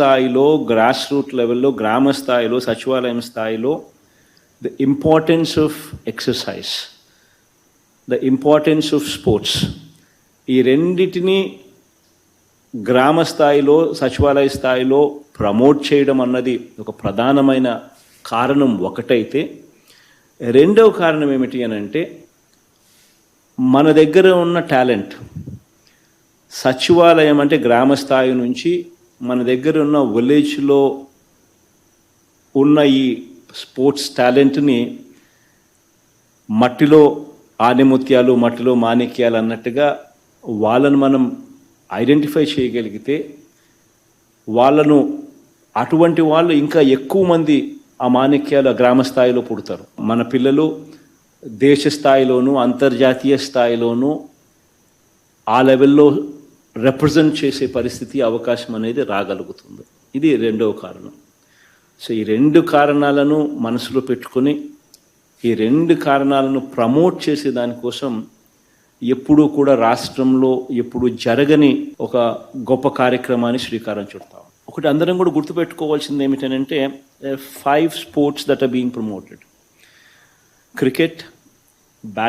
స్థాయిలో grass root లెవెల్లో గ్రామ స్థాయిలో సచివాలయం స్థాయిలో the importance of exercise the importance of sports ఈ రెండిటిని గ్రామ స్థాయిలో సచివాలయ స్థాయిలో ప్రమోట్ చేయడం అన్నది ఒక ప్రధానమైన కారణం ఒకటైతే రెండవ కారణం ఏమిటి అని అంటే మన దగ్గర ఉన్న టాలెంట్ సచివాలయం అంటే గ్రామ స్థాయి నుంచి మన దగ్గర ఉన్న విలేజ్లో ఉన్న ఈ స్పోర్ట్స్ టాలెంట్ని మట్టిలో ఆనిముత్యాలు మట్టిలో మాణిక్యాలు అన్నట్టుగా వాళ్ళను మనం ఐడెంటిఫై చేయగలిగితే వాళ్ళను అటువంటి వాళ్ళు ఇంకా ఎక్కువ మంది ఆ మాణిక్యాలు గ్రామ స్థాయిలో పుడతారు. మన పిల్లలు దేశ స్థాయిలోనూ అంతర్జాతీయ స్థాయిలోనూ ఆ లెవెల్లో రిప్రజెంట్ చేసే పరిస్థితి అవకాశం అనేది రాగలుగుతుంది. ఇది రెండవ కారణం. సో ఈ రెండు కారణాలను మనసులో పెట్టుకొని ఈ రెండు కారణాలను ప్రమోట్ చేసే దానికోసం ఎప్పుడూ కూడా రాష్ట్రంలో ఎప్పుడు జరగని ఒక గొప్ప కార్యక్రమాన్ని శ్రీకారం చుడతాం. ఒకటి అందరం కూడా గుర్తుపెట్టుకోవాల్సింది ఏమిటంటే five sports that are being promoted cricket bat